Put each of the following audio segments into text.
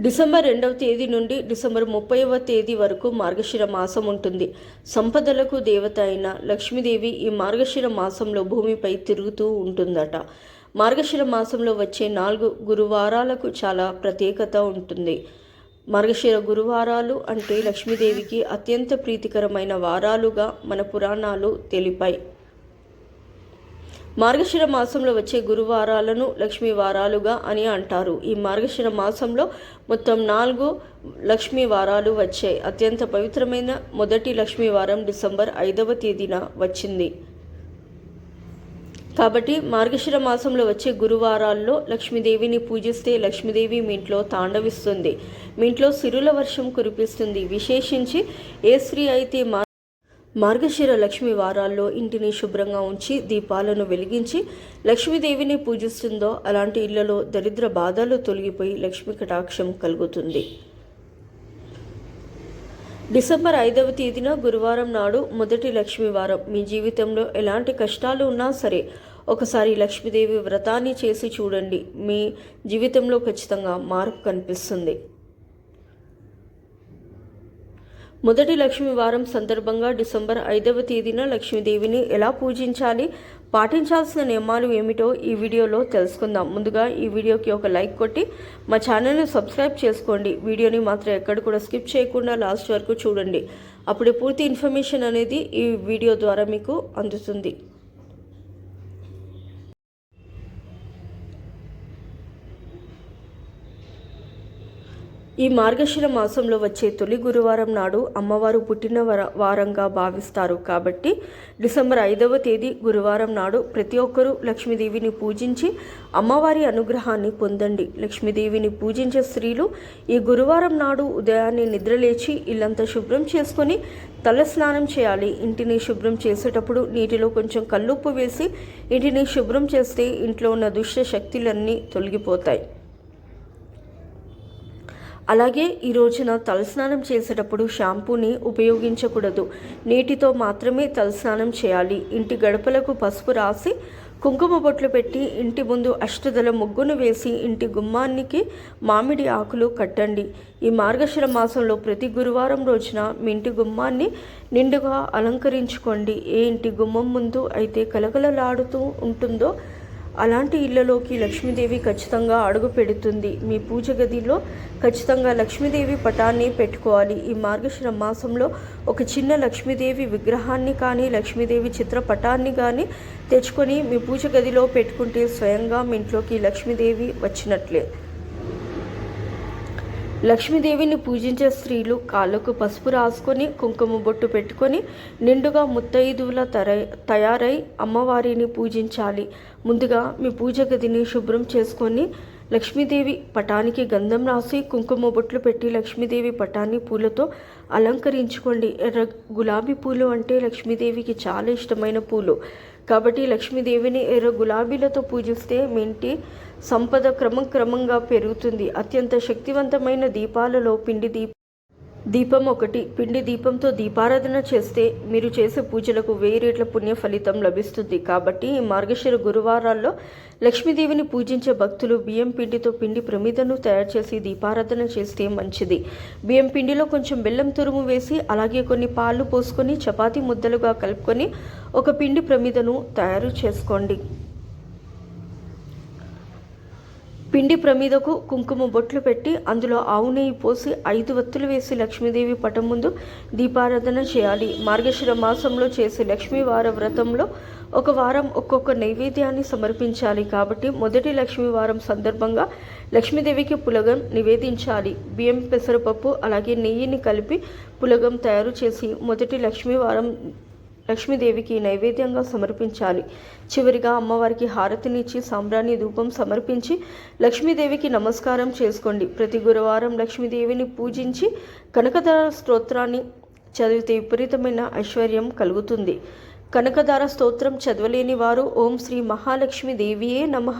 December రెండవ తేదీ నుండి డిసెంబర్ ముప్పైవ తేదీ వరకు మార్గశిర మాసం ఉంటుంది. సంపదలకు దేవత అయిన లక్ష్మీదేవి ఈ మార్గశిర మాసంలో భూమిపై తిరుగుతూ ఉంటుందట. మార్గశిర మాసంలో వచ్చే నాలుగు గురువారాలకు చాలా ప్రత్యేకత ఉంటుంది. మార్గశిర గురువారాలు అంటే లక్ష్మీదేవికి అత్యంత ప్రీతికరమైన వారాలుగా మన పురాణాలు తెలిపాయి. మార్గశిర మాసంలో వచ్చే గురువారాలను లక్ష్మీ వారాలుగా అని అంటారు. ఈ మార్గశిర మాసంలో మొత్తం నాలుగు లక్ష్మీ వారాలు వచ్చాయి. అత్యంత పవిత్రమైన మొదటి లక్ష్మీ వారం డిసెంబర్ ఐదవ తేదీన వచ్చింది. కాబట్టి మార్గశిర మాసంలో వచ్చే గురువారాల్లో లక్ష్మీదేవిని పూజిస్తే లక్ష్మీదేవి మీ ఇంట్లో తాండవిస్తుంది. మీ ఇంట్లో సిరుల వర్షం కురిపిస్తుంది. విశేషించి ఏ స్త్రీ అయితే మా మార్గశిర లక్ష్మి వారాల్లో ఇంటిని శుభ్రంగా ఉంచి దీపాలను వెలిగించి లక్ష్మీదేవిని పూజిస్తుందో అలాంటి ఇళ్ళలో దరిద్ర బాధలు తొలగిపోయి లక్ష్మీ కటాక్షం కలుగుతుంది. డిసెంబర్ ఐదవ తేదీన గురువారం నాడు మొదటి లక్ష్మి వారం. మీ జీవితంలో ఎలాంటి కష్టాలు ఉన్నా సరే ఒకసారి లక్ష్మీదేవి వ్రతాన్ని చేసి చూడండి. మీ జీవితంలో ఖచ్చితంగా మార్పు కనిపిస్తుంది. మొదటి లక్ష్మి వారం సందర్భంగా డిసెంబర్ ఐదవ తేదీన లక్ష్మీదేవిని ఎలా పూజించాలి పాటించాల్సిన నియమాలు ఏమిటో ఈ వీడియోలో తెలుసుకుందాం. ముందుగా ఈ వీడియోకి ఒక లైక్ కొట్టి మా ఛానల్ని సబ్స్క్రైబ్ చేసుకోండి. వీడియోని మాత్రం ఎక్కడ కూడా స్కిప్ చేయకుండా లాస్ట్ వరకు చూడండి. అప్పుడే పూర్తి ఇన్ఫర్మేషన్ అనేది ఈ వీడియో ద్వారా మీకు అందుతుంది. ఈ మార్గశిర మాసంలో వచ్చే తొలి గురువారం నాడు అమ్మవారు పుట్టిన వర వారంగా భావిస్తారు. కాబట్టి డిసెంబర్ ఐదవ తేదీ గురువారం నాడు ప్రతి ఒక్కరూ లక్ష్మీదేవిని పూజించి అమ్మవారి అనుగ్రహాన్ని పొందండి. లక్ష్మీదేవిని పూజించే స్త్రీలు ఈ గురువారం నాడు ఉదయాన్నే నిద్రలేచి ఇల్లంతా శుభ్రం చేసుకొని తల స్నానం చేయాలి. ఇంటిని శుభ్రం చేసేటప్పుడు నీటిలో కొంచెం కల్లుప్పు వేసి ఇంటిని శుభ్రం చేస్తే ఇంట్లో ఉన్న దుష్ట శక్తులన్నీ తొలగిపోతాయి. అలాగే ఈ రోజున తలస్నానం చేసేటప్పుడు షాంపూని ఉపయోగించకూడదు. నీటితో మాత్రమే తలస్నానం చేయాలి. ఇంటి గడపలకు పసుపు రాసి కుంకుమ బొట్లు పెట్టి ఇంటి ముందు అష్టదల ముగ్గును వేసి ఇంటి గుమ్మానికి మామిడి ఆకులు కట్టండి. ఈ మార్గశిర మాసంలో ప్రతి గురువారం రోజున మీ ఇంటి గుమ్మాన్ని నిండుగా అలంకరించుకోండి. ఏ ఇంటి గుమ్మం ముందు అయితే కలకలలాడుతూ ఉంటుందో అలాంటి ఇళ్ళలోకి లక్ష్మీదేవి ఖచ్చితంగా అడుగు పెడుతుంది. మీ పూజ గదిలో ఖచ్చితంగా లక్ష్మీదేవి పటాన్ని పెట్టుకోవాలి. ఈ మార్గశిర మాసంలో ఒక చిన్న లక్ష్మీదేవి విగ్రహాన్ని కానీ లక్ష్మీదేవి చిత్రపటాన్ని కానీ తెచ్చుకొని మీ పూజ గదిలో పెట్టుకుంటే స్వయంగా మీ ఇంట్లోకి లక్ష్మీదేవి వచ్చినట్లే. లక్ష్మీదేవిని పూజించే స్త్రీలు కాళ్ళకు పసుపు రాసుకొని కుంకుమ బొట్టు పెట్టుకొని నిండుగా ముత్తైదువుల తర తయారై అమ్మవారిని పూజించాలి. ముందుగా మీ పూజ గదిని శుభ్రం చేసుకొని లక్ష్మీదేవి పటానికి గంధం రాసి కుంకుమ బొట్లు పెట్టి లక్ష్మీదేవి పటాన్ని పూలతో అలంకరించుకోండి. ఎర్ర గులాబీ పూలు అంటే లక్ష్మీదేవికి చాలా ఇష్టమైన పూలు. కాబట్టి లక్ష్మీదేవిని ఎర్ర గులాబీలతో పూజిస్తే మీ ఇంటి సంపద క్రమక్రమంగా పెరుగుతుంది. అత్యంత శక్తివంతమైన దీపాలలో పిండి దీప దీపం ఒకటి. పిండి దీపంతో దీపారాధన చేస్తే మీరు చేసే పూజలకు వెయ్యి రేట్ల పుణ్య ఫలితం లభిస్తుంది. కాబట్టి మార్గశిర గురువారాల్లో లక్ష్మీదేవిని పూజించే భక్తులు బియ్యం పిండితో పిండి ప్రమిదను తయారు చేసి దీపారాధన చేస్తే మంచిది. బియ్యం పిండిలో కొంచెం బెల్లం తురుము వేసి అలాగే కొన్ని పాలు పోసుకొని చపాతీ ముద్దలుగా కలుపుకొని ఒక పిండి ప్రమిదను తయారు చేసుకోండి. పిండి ప్రమీదకు కుంకుమ బొట్లు పెట్టి అందులో ఆవు నెయ్యి పోసి ఐదు వత్తులు వేసి లక్ష్మీదేవి పటం ముందు దీపారాధన చేయాలి. మార్గశిర మాసంలో చేసే లక్ష్మీవార వ్రతంలో ఒక వారం ఒక్కొక్క నైవేద్యాన్ని సమర్పించాలి కాబట్టి మొదటి లక్ష్మీవారం సందర్భంగా లక్ష్మీదేవికి పులగం నివేదించాలి. బియ్యం పెసరపప్పు అలాగే నెయ్యిని కలిపి పులగం తయారు చేసి మొదటి లక్ష్మీవారం లక్ష్మీదేవికి నైవేద్యంగా సమర్పించాలి. చివరిగా అమ్మవారికి హారతినిచ్చి సాంబ్రాణి ధూపం సమర్పించి లక్ష్మీదేవికి నమస్కారం చేసుకోండి. ప్రతి గురువారం లక్ష్మీదేవిని పూజించి కనకధర స్తోత్రాన్ని చదివితే విపరీతమైన ఐశ్వర్యం కలుగుతుంది. కనకధార స్తోత్రం చదవలేని వారు ఓం శ్రీ మహాలక్ష్మి దేవియే నమ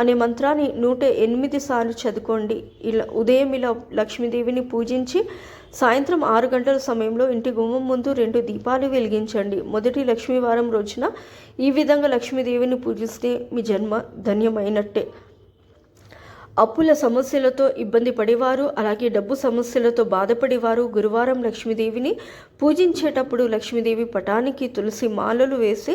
అనే మంత్రాన్ని నూట ఎనిమిది సార్లు చదువుకోండి. ఇలా ఉదయం ఇలా లక్ష్మీదేవిని పూజించి సాయంత్రం ఆరు గంటల సమయంలో ఇంటి గుమ్మం ముందు రెండు దీపాలు వెలిగించండి. మొదటి లక్ష్మీవారం రోజున ఈ విధంగా లక్ష్మీదేవిని పూజిస్తే మీ జన్మ ధన్యమైనట్టే. అప్పుల సమస్యలతో ఇబ్బంది పడేవారు అలాగే డబ్బు సమస్యలతో బాధపడేవారు. గురువారం లక్ష్మీదేవిని పూజించేటప్పుడు లక్ష్మీదేవి పటానికి తులసి మాలలు వేసి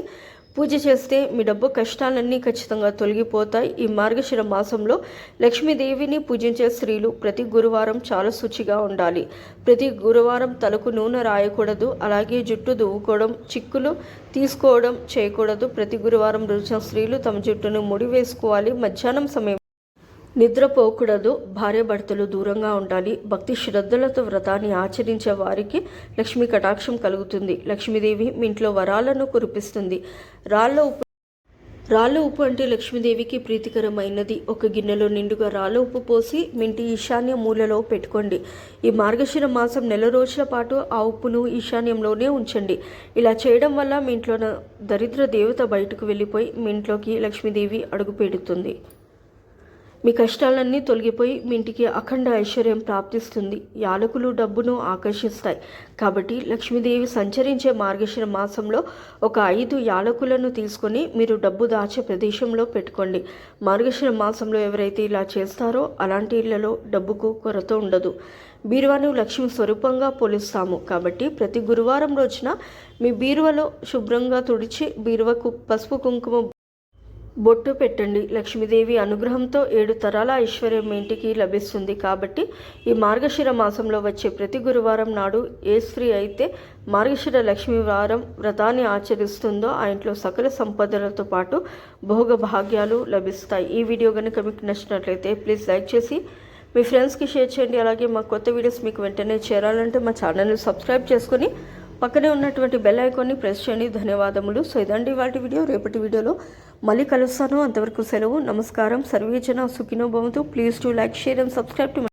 పూజ చేస్తే మీ డబ్బు కష్టాలన్నీ ఖచ్చితంగా తొలగిపోతాయి. ఈ మార్గశిర మాసంలో లక్ష్మీదేవిని పూజించే స్త్రీలు ప్రతి గురువారం చాలా శుచిగా ఉండాలి. ప్రతి గురువారం తలకు నూనె రాయకూడదు అలాగే జుట్టు దువ్వుకోవడం చిక్కులు తీసుకోవడం చేయకూడదు. ప్రతి గురువారం రోజున స్త్రీలు తమ జుట్టును ముడి వేసుకోవాలి. మధ్యాహ్నం సమయం నిద్రపోకూడదు భార్యాభర్తలు దూరంగా ఉండాలి. భక్తి శ్రద్ధలతో వ్రతాన్ని ఆచరించే వారికి లక్ష్మీ కటాక్షం కలుగుతుంది. లక్ష్మీదేవి మీ ఇంట్లో వరాలను కురిపిస్తుంది. రాళ్ళ ఉప్పు రాళ్ళ ఉప్పు అంటే లక్ష్మీదేవికి ప్రీతికరమైనది. ఒక గిన్నెలో నిండుగా రాళ్ళ ఉప్పు పోసి మింటి ఈశాన్య మూలలో పెట్టుకోండి. ఈ మార్గశిర మాసం నెల రోజుల పాటు ఆ ఉప్పును ఈశాన్యంలోనే ఉంచండి. ఇలా చేయడం వల్ల మీ ఇంట్లో దరిద్ర దేవత బయటకు వెళ్ళిపోయి మీ ఇంట్లోకి లక్ష్మీదేవి అడుగు పెడుతుంది. మీ కష్టాలన్నీ తొలగిపోయి మీ ఇంటికి అఖండ ఐశ్వర్యం ప్రాప్తిస్తుంది. యాలకులు డబ్బును ఆకర్షిస్తాయి. కాబట్టి లక్ష్మీదేవి సంచరించే మార్గశిర మాసంలో ఒక ఐదు యాలకులను తీసుకొని మీరు డబ్బు దాచే ప్రదేశంలో పెట్టుకోండి. మార్గశిర మాసంలో ఎవరైతే ఇలా చేస్తారో అలాంటి ఇళ్ళలో డబ్బుకు కొరత ఉండదు. బీరువాను లక్ష్మి స్వరూపంగా పోలుస్తాము. కాబట్టి ప్రతి గురువారం రోజున మీ బీరువలో శుభ్రంగా తుడిచి బీరువకు పసుపు కుంకుమ బొట్టు పెట్టండి. లక్ష్మీదేవి అనుగ్రహంతో ఏడు తరాల ఐశ్వర్యం మీ ఇంటికి లభిస్తుంది కాబట్టి ఈ మార్గశిర మాసంలో వచ్చే ప్రతి గురువారం నాడు ఏ స్త్రీ అయితే మార్గశిర లక్ష్మీ వారం వ్రతాన్ని ఆచరిస్తుందో ఆ ఇంట్లో సకల సంపదలతో పాటు భోగ భాగ్యాలు లభిస్తాయి. ఈ వీడియో కనుక మీకు నచ్చినట్లయితే ప్లీజ్ లైక్ చేసి మీ ఫ్రెండ్స్కి షేర్ చేయండి. అలాగే మా కొత్త వీడియోస్ మీకు వెంటనే చేరాలంటే మా ఛానల్ని సబ్స్క్రైబ్ చేసుకొని పక్కనే ఉన్నటువంటి బెల్ ఐకాన్ని ప్రెస్ చేయండి. ధన్యవాదములు. సో ఇదండి వాటి వీడియో. రేపటి వీడియోలో మళ్ళీ కలుస్తాను. అంతవరకు సెలవు నమస్కారం. సర్వేజన సుఖినో భవతు. Please to like share and subscribe to